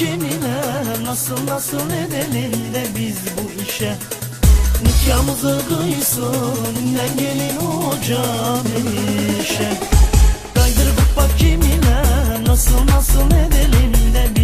kimine Nasıl nasıl edelim de biz bu işe? Nikahımızı kıysın Ünden gelin hocam işe? Kaydır kupak kimine Nasıl nasıl edelim de biz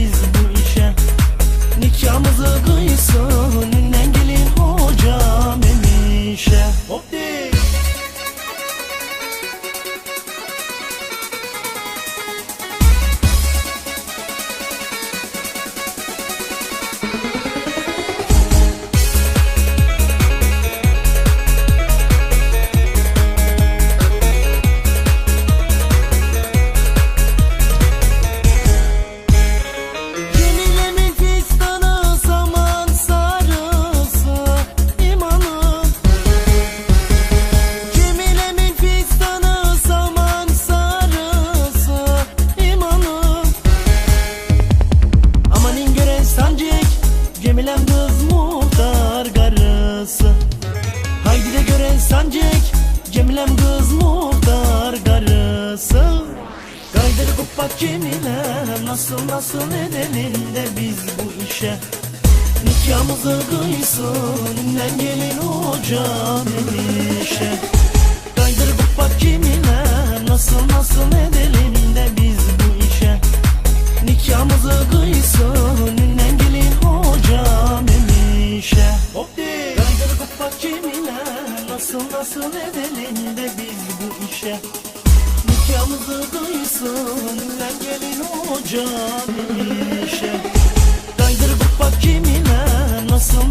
sancık Cemilem kız muhtar karısı. Kaydır kupak Cemile Nasıl nasıl edelim de biz bu işe? Nikahımızı kıysın Ünden gelin hocam işe Kaydır kupak Cemile Nasıl nasıl edelim nasıl edelim de biz bu işe. Nikahımızı kıysın Ünden gelin hocam işe. Kaydır kupak Cemile Nasıl